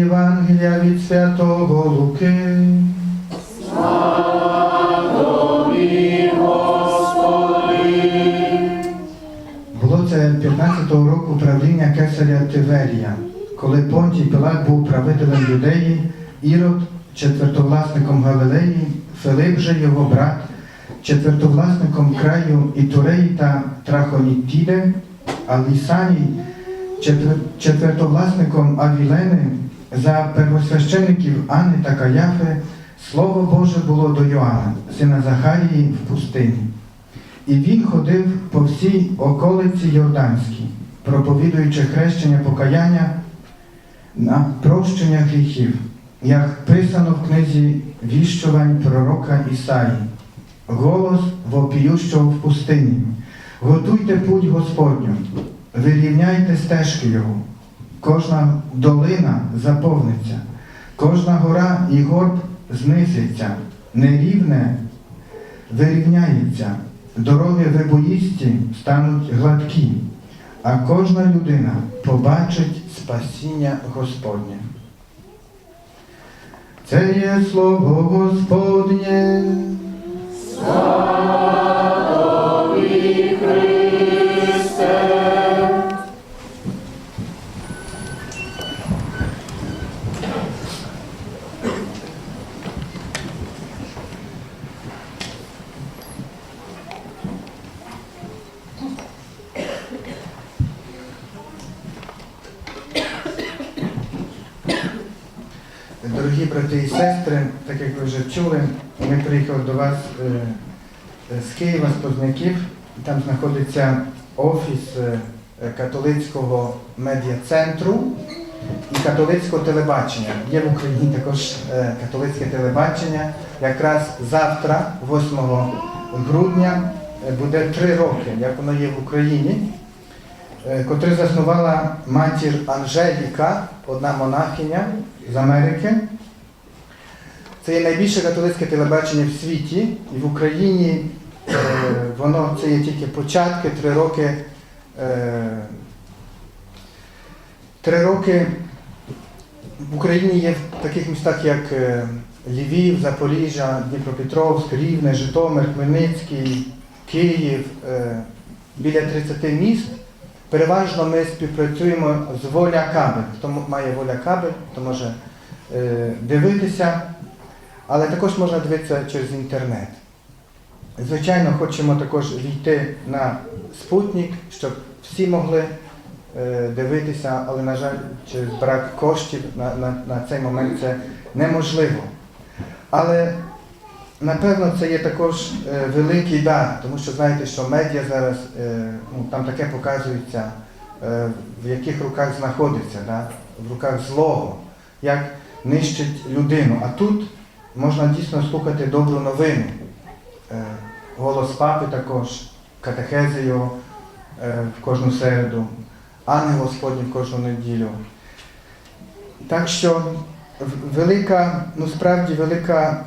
Євангелія від Святого Луки. Було це 15-го року правління кесаря Тиверія, коли Понтій Пилат був правителем Юдеї, Ірод четвертовласником Галилеї, Филип же його брат, четвертовласником краю Ітуреї та Трахонітіде, а Лісаній четвертовласником Авілени за первосвящеників Анни та Каяфи Слово Боже було до Йоанна, сина Захарії в пустині. І він ходив по всій околиці Йорданській, проповідуючи хрещення покаяння на прощення гріхів, як писано в книзі віщувань пророка Ісаї. Голос вопіющого в пустині. Готуйте путь Господню, вирівняйте стежки Його. Кожна долина заповниться, кожна гора і горб зниситься, нерівне вирівняється, дороги вибоїсті стануть гладкі, а кожна людина побачить спасіння Господнє. Це є слово Господнє. Дорогі брати і сестри, так як ви вже чули, ми приїхали до вас е, е, з Києва, з Позняків. Там знаходиться офіс е, католицького медіа-центру і католицького телебачення. Є в Україні також католицьке телебачення. Якраз завтра, 8 грудня, буде три роки, як воно є в Україні котрий заснувала матір Анжеліка, одна монахиня з Америки. Це є найбільше католицьке телебачення в світі, і в Україні е, воно це є тільки початки, три роки. Е, три роки в Україні є в таких містах, як е, Львів, Запоріжжя, Дніпропетровськ, Рівне, Житомир, Хмельницький, Київ, е, біля 30 міст. Переважно ми співпрацюємо з Воля Кабель. Хто має Воля Кабель, то може е, дивитися, але також можна дивитися через інтернет. Звичайно, хочемо також війти на спутник, щоб всі могли е, дивитися, але, на жаль, через брак коштів на, на, на цей момент це неможливо. Але Напевно, це є також е, великий дар, тому що знаєте, що медіа зараз е, ну, там таке показується, е, в яких руках знаходиться, да? в руках злого, як нищить людину. А тут можна дійсно слухати добру новину. Голос папи також, катехези його в кожну середу, ангел Господній в кожну неділю. Так що велика, ну справді велика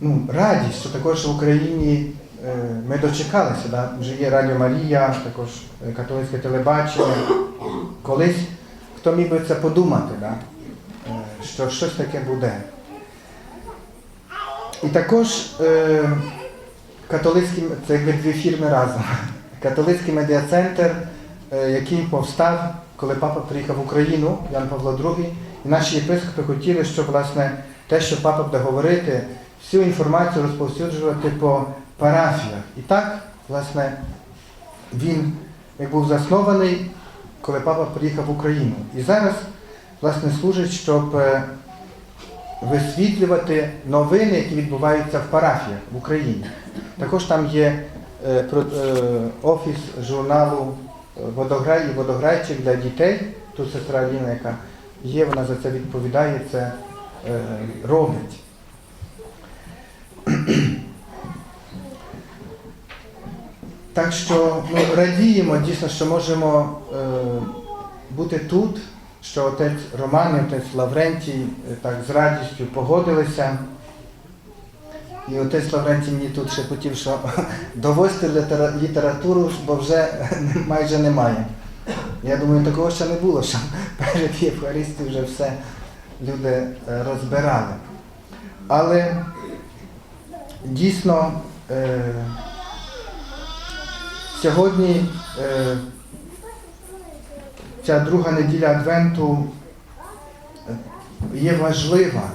ну, радість, що також в Україні е, ми дочекалися. Да? Вже є Радіо Марія, також е, католицьке телебачення. Колись хто міг би це подумати, да? е, що щось таке буде. І також е, католицький, це якби дві фірми разом. Католицький медіа-центр, е, який повстав, коли папа приїхав в Україну, Ян Павло II, і наші єпископи хотіли, щоб власне те, що папа буде говорити, всю інформацію розповсюджувати по парафіях. І так, власне, він як був заснований, коли папа приїхав в Україну. І зараз, власне, служить, щоб е, висвітлювати новини, які відбуваються в парафіях в Україні. Також там є е, е, офіс журналу Водограй і водограйчик для дітей. Тут сестра Аліна, яка є, вона за це відповідає, це е, робить. Так що ну, радіємо дійсно, що можемо е, бути тут, що отець Роман і отець Лаврентій е, так з радістю погодилися. І отець Лаврентій мені тут шепотів, що довозьте літера- літературу, бо вже майже немає. Я думаю, такого ще не було, що перед Євхаристією вже все люди е, розбирали. Але дійсно е, сьогодні е, ця друга неділя Адвенту є важлива.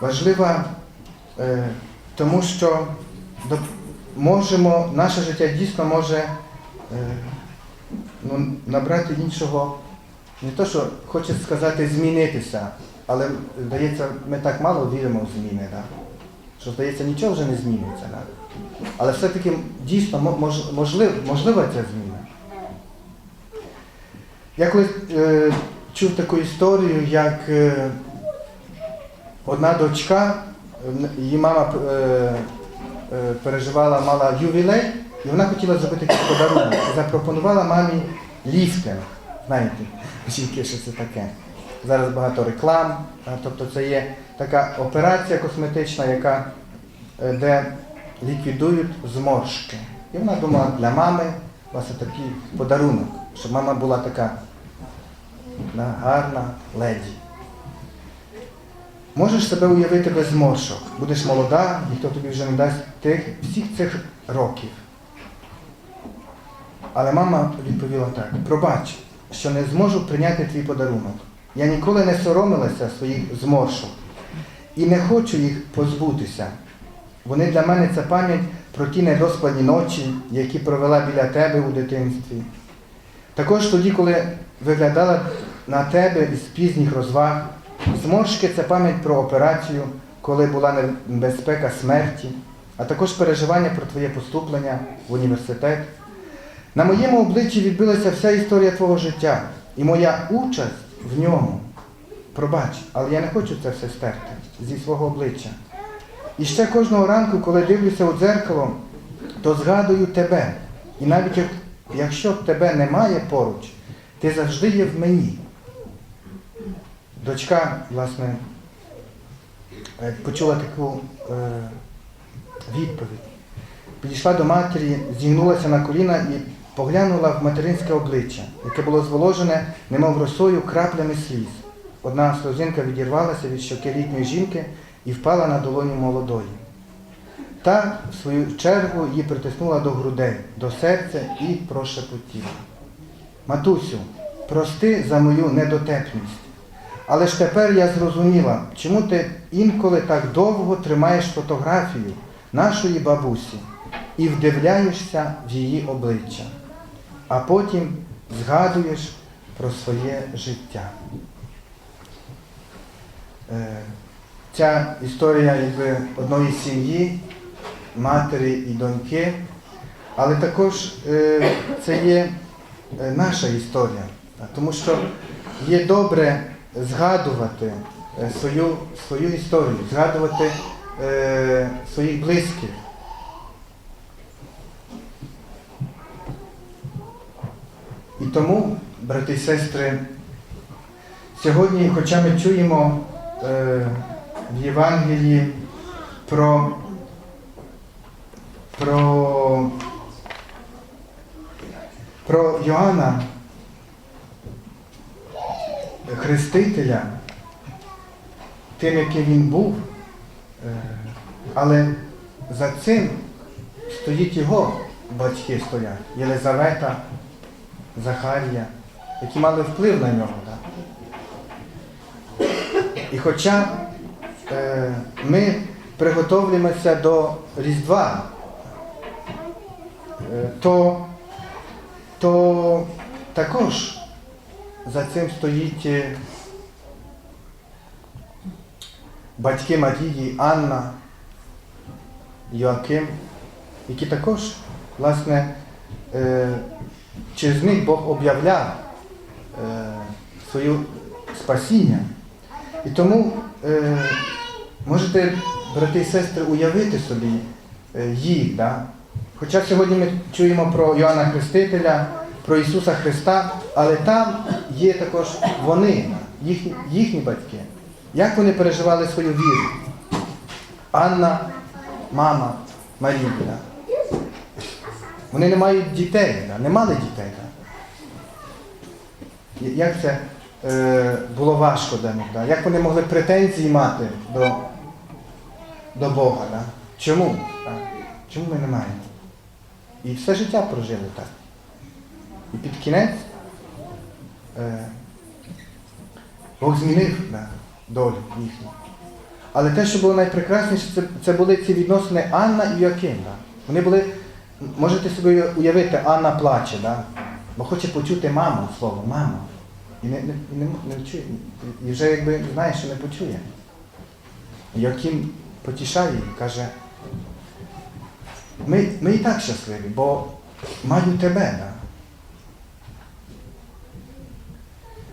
Важлива тому, що можемо, наше життя дійсно може ну, набрати іншого, не то, що хоче сказати, змінитися, але здається, ми так мало віримо в зміни, да? що здається, нічого вже не зміниться. Да? Але все-таки дійсно мож, можлив, можлива ця зміна. Я колись е, чув таку історію, як е, одна дочка, її мама е, е, переживала, мала ювілей, і вона хотіла зробити подарунок. Запропонувала мамі ліфтинг. Знаєте, жінки, що це таке. Зараз багато реклам, тобто це є така операція косметична, яка, е, де ліквідують зморшки. І вона думала для мами власне такий подарунок, щоб мама була така на- гарна леді. Можеш себе уявити без зморшок. Будеш молода, ніхто тобі вже не дасть тих, всіх цих років. Але мама відповіла так: пробач, що не зможу прийняти твій подарунок. Я ніколи не соромилася своїх зморшок і не хочу їх позбутися. Вони для мене це пам'ять про ті недоспані ночі, які провела біля тебе у дитинстві. Також тоді, коли виглядала на тебе із пізніх розваг, зморшки це пам'ять про операцію, коли була небезпека смерті, а також переживання про твоє поступлення в університет. На моєму обличчі відбилася вся історія твого життя і моя участь в ньому. Пробач, але я не хочу це все стерти зі свого обличчя. І ще кожного ранку, коли дивлюся у дзеркало, то згадую тебе. І навіть як- якщо тебе немає поруч, ти завжди є в мені. Дочка, власне, е, почула таку е, відповідь. Підійшла до матері, зігнулася на коліна і поглянула в материнське обличчя, яке було зволожене, немов росою, краплями сліз. Одна сльозинка відірвалася від щоки літньої жінки і впала на долоню молодої. Та, в свою чергу, її притиснула до грудей, до серця і прошепотіла. Матусю, прости за мою недотепність. Але ж тепер я зрозуміла, чому ти інколи так довго тримаєш фотографію нашої бабусі і вдивляєшся в її обличчя, а потім згадуєш про своє життя. Е, Ця історія якби одної сім'ї, матері і доньки, але також е, це є е, наша історія, тому що є добре згадувати свою, свою історію, згадувати своїх близьких. І тому, брати і сестри, сьогодні, хоча ми чуємо е, в Євангелії про, про, про Йоанна, Хрестителя, тим, яким він був, е, але за цим стоїть його батьки стоять, Єлизавета, Захарія, які мали вплив на нього. Так? І хоча е, ми приготовлюємося до Різдва, е, то, то також за цим стоїть е, батьки Марії, Анна, Йоаким, які також, власне, е, через них Бог об'являв е, своє спасіння. І тому е, можете, брати і сестри, уявити собі е, їх. Да? Хоча сьогодні ми чуємо про Йоанна Хрестителя, про Ісуса Христа, але там є також вони, їхні, їхні батьки. Як вони переживали свою віру? Анна, мама Марії. Вони не мають дітей, не мали дітей. Як це е, було важко для них? Як вони могли претензії мати до, до Бога? Чому? Чому ми не маємо? І все життя прожили так. І під кінець е, Бог змінив долю їхню. Але те, що було найпрекрасніше, це, були ці відносини Анна і. Да? Вони були, можете собі уявити, Анна плаче, да? бо хоче почути маму слово, мама. І не, не, не, не чує, і вже якби знає, що не почує. Йоаким потішає її, каже, ми, ми і так щасливі, бо маю тебе. Да?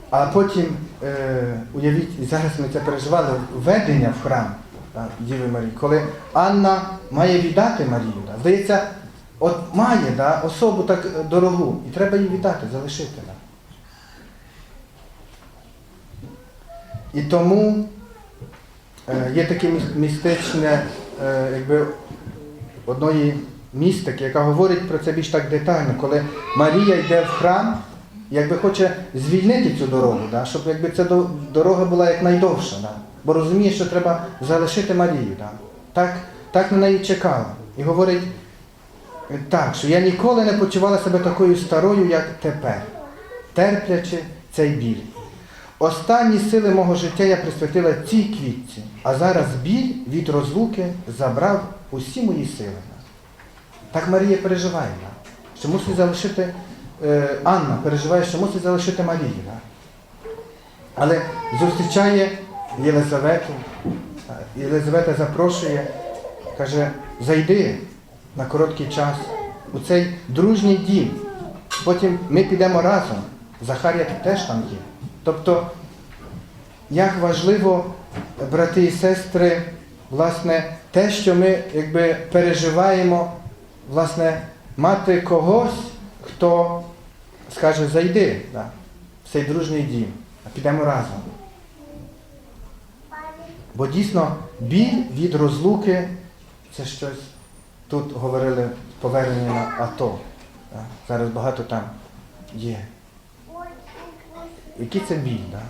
А потім, е, уявіть, і зараз ми це переживали, введення в храм да, Діви Марії, коли Анна має віддати Марію. Да, здається, от має да, особу так е, дорогу, і треба її віддати, залишити. Да. І тому е, є таке містичне, е, якби одної містики, яка говорить про це більш так детально, коли Марія йде в храм, якби хоче звільнити цю дорогу, да, щоб якби ця дорога була якнайдовша, да, бо розуміє, що треба залишити Марію. Да. Так, так на неї чекала. І говорить так, що я ніколи не почувала себе такою старою, як тепер, терплячи цей біль. Останні сили мого життя я присвятила цій квітці, а зараз біль від розлуки забрав усі мої сили. Так Марія переживає, що мусить залишити, е, Анна переживає, що мусить залишити Марію. Але зустрічає Єлизавету. Єлизавета запрошує, каже, зайди на короткий час у цей дружній дім. Потім ми підемо разом. Захарія теж там є. Тобто, як важливо, брати і сестри, власне, те, що ми якби переживаємо, власне, мати когось, хто скаже, зайди да, в цей дружній дім, а підемо разом. Бо дійсно біль від розлуки це щось. Тут говорили повернення на АТО. Зараз багато там є. Який це біль, да?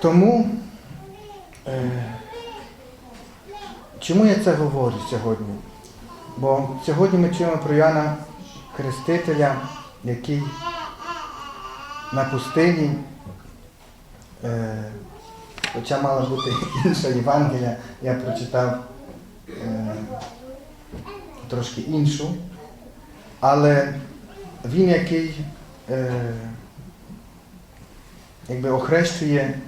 Тому е, чому я це говорю сьогодні? Бо сьогодні ми чуємо про Яна Хрестителя, який на пустині, е, хоча мала бути інша Євангелія, я прочитав е, трошки іншу, але він який е, якби охрещує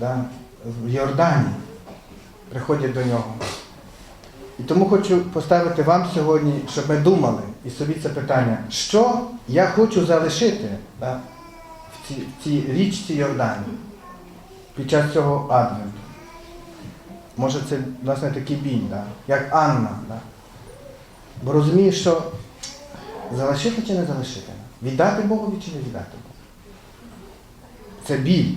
да, в Йордані, приходять до нього. І тому хочу поставити вам сьогодні, щоб ми думали і собі це питання, що я хочу залишити да, в, цій, в цій річці Йордані під час цього адвенту. Може це власне такий біль, да? як Анна. Да? Бо розумієш, що залишити чи не залишити? Віддати Богові чи не віддати Богу? Це біль.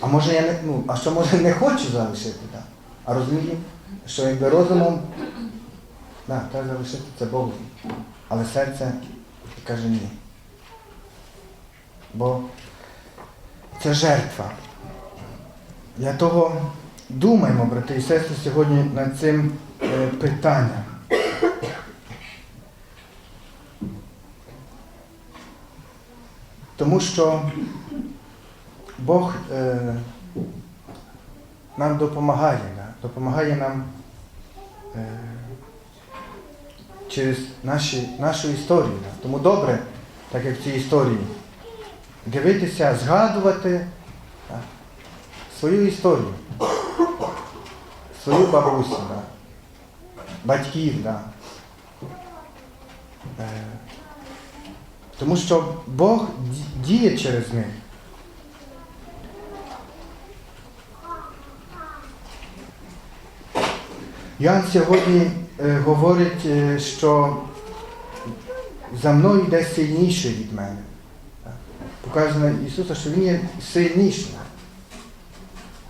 А може я не, ну, а що може не хочу залишити, да? а розумію, що якби розумом да, треба залишити це Богу. Але серце каже ні. Бо це жертва. Для того думаємо, брати і сестри, сьогодні над цим е, питанням. Тому що Бог е, нам допомагає, допомагає нам е, через наші, нашу історію. Тому добре, так як в цій історії, дивитися, згадувати? Свою історію. свою бабусю, да? батьків. Да? Е, тому що Бог діє через них. Ян сьогодні е, говорить, е, що за мною йде сильніший від мене. Показано Ісуса, що Він є сильніший.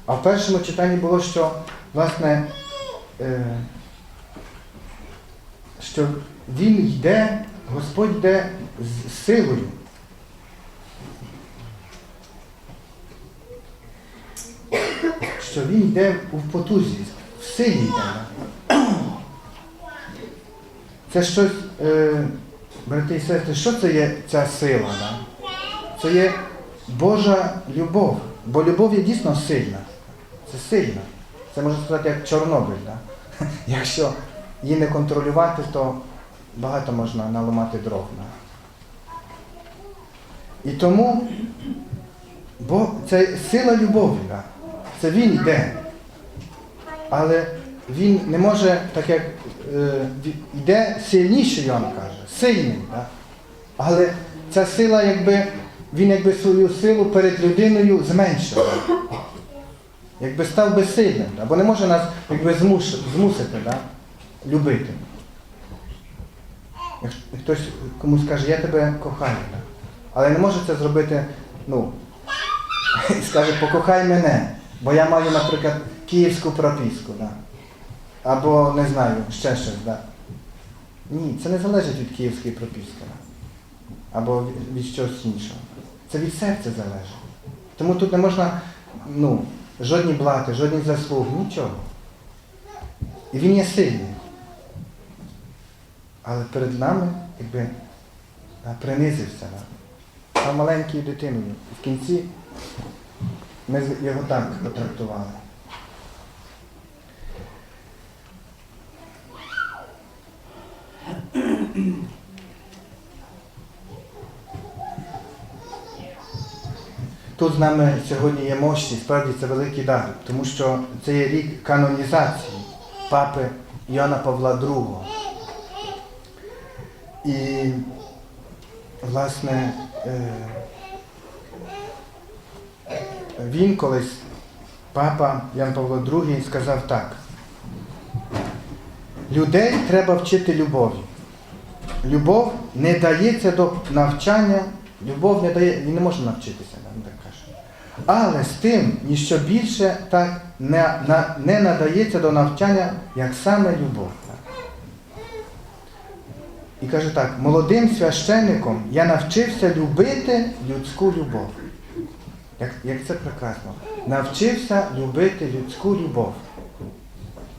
А в першому читанні було, що власне, е, що Він йде, Господь йде з силою. Що він йде у потузі, в силі йде. Це щось, е, брати і сестри, що це є ця сила? Це є Божа любов. Бо любов є дійсно сильна. Це сильна. Це можна сказати як Чорнобиль. Да? Якщо її не контролювати, то багато можна наламати дров. І тому бо це сила любові. Да? Це він йде. Але він не може, так як е, йде сильніший, Йоанн каже, сильний. Да? Але ця сила, якби, він якби свою силу перед людиною зменшив. Якби став би сильним, да? бо не може нас якби, змусити да? любити. Якщо хтось комусь каже, я тебе кохаю, да? але не може це зробити, ну, і скаже, покохай мене, бо я маю, наприклад, київську прописку. Да? Або не знаю, ще щось. Да? Ні, це не залежить від київської прописки. Да? Або від чогось іншого. Це від серця залежить. Тому тут не можна ну, жодні блати, жодні заслуги, нічого. І він є сильний. Але перед нами якби принизився. Да? Став маленькою дитиною. В кінці ми його так потрактували. Тут з нами сьогодні є мощі, справді це великий дар, тому що це є рік канонізації папи Іоанна Павла II. І, власне, е, він колись, папа Ян Павло II, сказав так. Людей треба вчити любові. Любов не дається до навчання, любов не дає, він не може навчитися. Але з тим, ніщо більше так не, на, не надається до навчання, як саме любов. І каже так, молодим священником я навчився любити людську любов. Як, як це прекрасно. Навчився любити людську любов.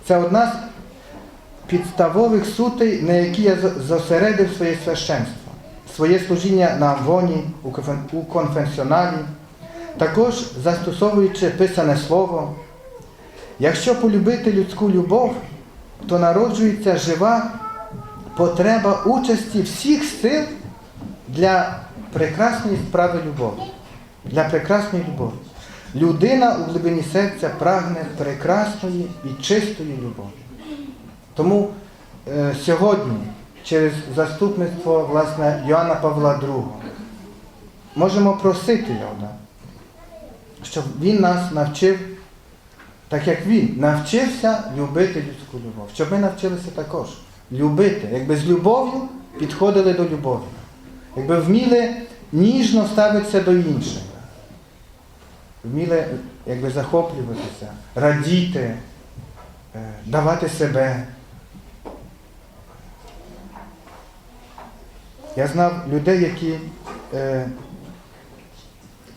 Це одна з підставових сутей, на які я зосередив своє священство, своє служіння на воні у конфен- у конфесіоналі, також застосовуючи писане слово. Якщо полюбити людську любов, то народжується жива потреба участі всіх сил для прекрасної справи любові. Для прекрасної любові. Людина у глибині серця прагне прекрасної і чистої любові. Тому е, сьогодні, через заступництво власне, Йоанна Павла II, можемо просити його, щоб він нас навчив, так як він навчився любити людську любов. Щоб ми навчилися також любити, якби з любов'ю підходили до любові, якби вміли ніжно ставитися до інших, вміли якби захоплюватися, радіти, е, давати себе. Я знав людей, які е,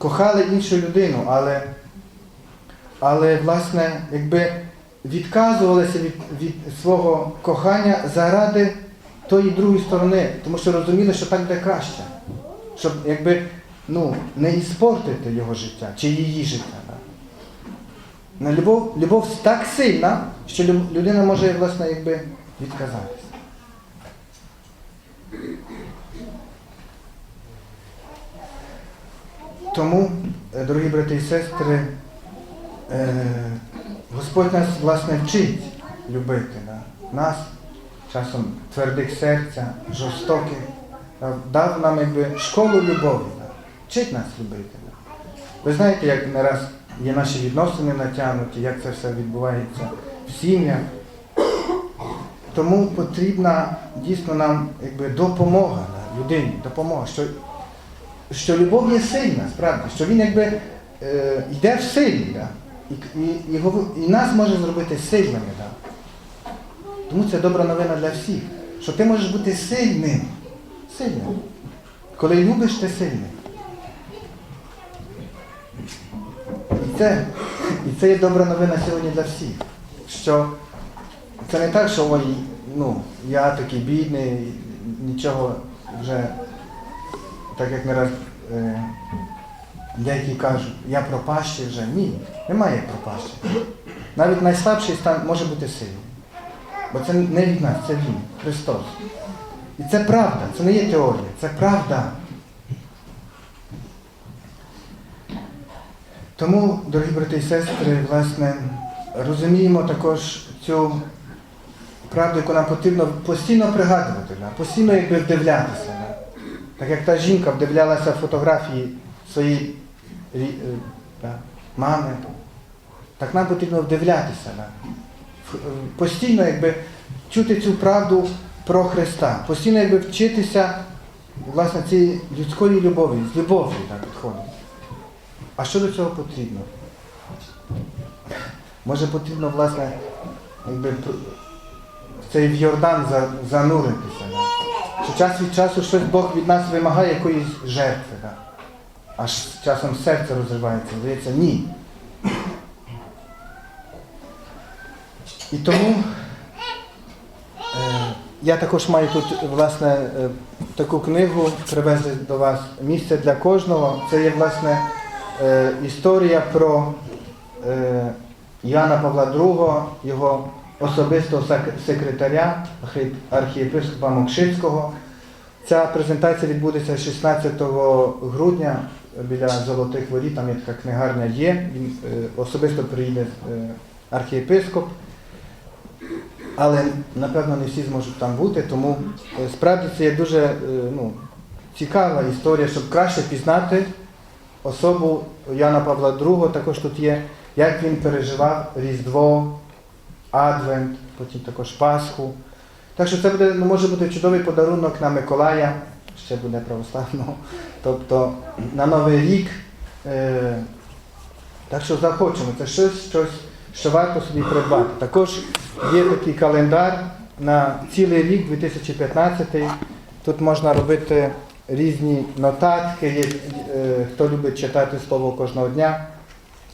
кохали іншу людину, але, але власне, якби відказувалися від, від свого кохання заради тої другої сторони, тому що розуміли, що так буде краще. Щоб якби ну, не іспортити його життя чи її життя. На любов, любов так сильна, що людина може власне, якби, відказатися. Тому, е, дорогі брати і сестри, е, Господь нас, власне, вчить любити. Нас, часом твердих серця, жорстоких, да? дав нам якби школу любові. Вчить нас любити. Ви знаєте, як не раз є наші відносини натягнуті, як це все відбувається в сім'ях. Тому потрібна дійсно нам якби, допомога людині, допомога, що, що любов є сильна, справді, що він якби е, йде в силі. Да, і, і, і, і нас може зробити сильними. Да. Тому це добра новина для всіх, що ти можеш бути сильним. Сильним. Коли любиш, ти сильний. І це, і це є добра новина сьогодні для всіх. Що це не так, що ой, ну, я такий бідний, нічого вже, так як не раз е, деякі кажуть, я пропащий вже. Ні, немає пропащих. Навіть найслабший стан може бути сильним. Бо це не від нас, це Він, Христос. І це правда, це не є теорія, це правда. Тому, дорогі брати і сестри, власне, розуміємо також цю правду, яку нам потрібно постійно пригадувати, постійно якби вдивлятися. Так як та жінка вдивлялася фотографії своєї е, мами, так нам потрібно вдивлятися. Е, Постійно якби чути цю правду про Христа, постійно якби вчитися власне цієї людської любові, з любов'ю так, підходить. А що до цього потрібно? Може потрібно, власне, якби в цей Йордан за- зануритися. Що час від часу щось Бог від нас вимагає якоїсь жертви. Да? Аж часом серце розривається, здається, ні. І тому е, я також маю тут, власне, е, таку книгу привезли до вас місце для кожного. Це є, власне, е, історія про е, Яна Павла II, його особистого секретаря, архієпископа Мокшицького. Ця презентація відбудеться 16 грудня біля Золотих Воріт, там є така книгарня є. Він е, особисто приїде е, архієпископ. Але напевно не всі зможуть там бути, тому е, справді це є дуже ну, цікава історія, щоб краще пізнати особу Яна Павла II. Також тут є, як він переживав Різдво, Адвент, потім також Пасху. Так що це буде, ну, може бути чудовий подарунок на Миколая, ще буде православного, тобто на Новий рік. Е, так що захочемо, це щось, щось, що варто собі придбати. Також є такий календар на цілий рік, 2015. Тут можна робити різні нотатки, є, е, хто любить читати слово кожного дня.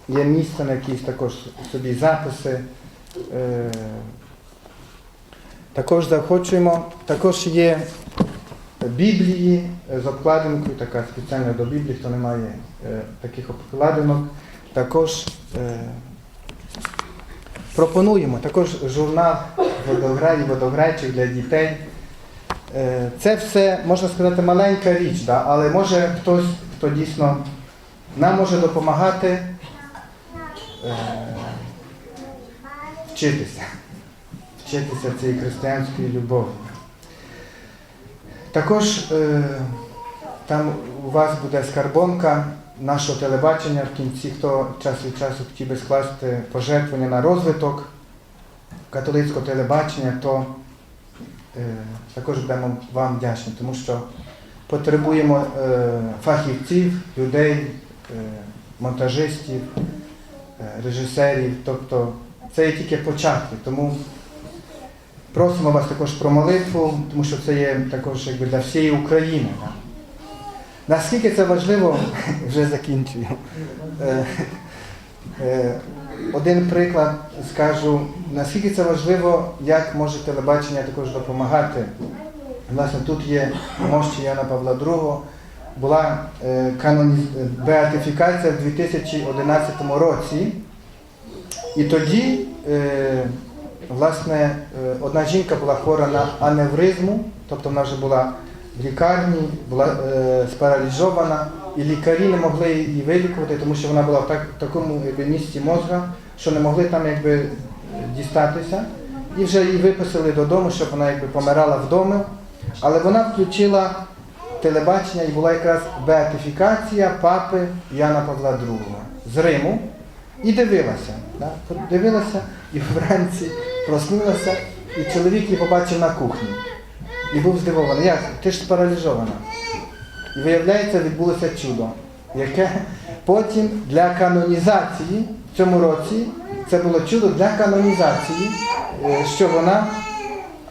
Є місце на якісь також собі записи. Також захочуємо, також є Біблії з обкладинкою, така спеціальна до Біблії, хто не має таких обкладинок. Також пропонуємо також журнал водограй, водограйчик для дітей. Це все, можна сказати, маленька річ, да? але може хтось, хто дійсно нам може допомагати вчитися, вчитися цієї християнської любові. Також е, там у вас буде скарбонка нашого телебачення в кінці, хто час від часу хотів би скласти пожертвування на розвиток католицького телебачення, то е, також будемо вам вдячні, тому що потребуємо е, фахівців, людей, е, монтажистів, е, режисерів. Тобто це є тільки початки. Тому просимо вас також про молитву, тому що це є також якби для всієї України. да. Наскільки це важливо, вже закінчую. Е, е, Один приклад скажу, наскільки це важливо, як може телебачення також допомагати. Власне, тут є мощі Яна Павла II. Була е, каноніз- беатифікація в 2011 році. І тоді, е, власне, е, одна жінка була хвора на аневризму, тобто вона вже була в лікарні, була е, спаралізована, і лікарі не могли її вилікувати, тому що вона була в так, такому якби, місці мозга, що не могли там якби дістатися. І вже її виписали додому, щоб вона якби помирала вдома. Але вона включила телебачення і була якраз беатифікація папи Яна Павла II з Риму і дивилася. Да? Дивилася і вранці проснулася, і чоловік її побачив на кухні. І був здивований. Як? Ти ж паралізована. І виявляється, відбулося чудо, яке потім для канонізації в цьому році це було чудо для канонізації, е, що вона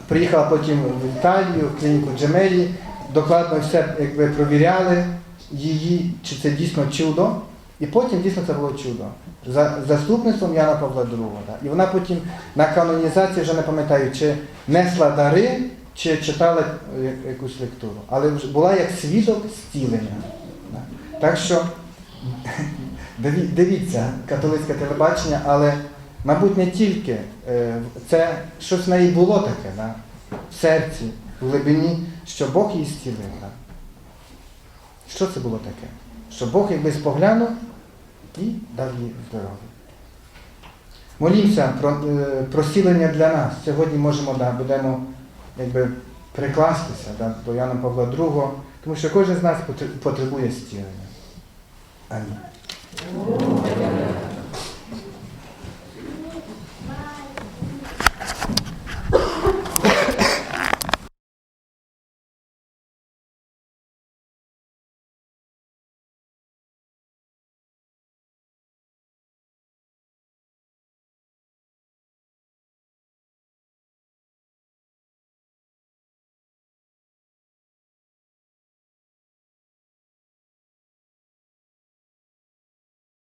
приїхала потім в Італію, в клініку Джемелі, докладно все якби провіряли її, чи це дійсно чудо. І потім дійсно це було чудо. За заступництвом Яна Павла II. Да. І вона потім на канонізації, вже не пам'ятаю, чи несла дари, чи читала е, якусь лектуру. Але була як свідок зцілення. Да. Так що дивіться католицьке телебачення, але, мабуть, не тільки е, це щось в неї було таке, да, в серці, в глибині, що Бог її зцілив. Да. Що це було таке? Що Бог якби споглянув і їй здоров'я. Молімося про, е, про для нас. Сьогодні можемо, да, будемо якби, прикластися да, до Яна Павла II, тому що кожен з нас потребує зцілення. Амінь.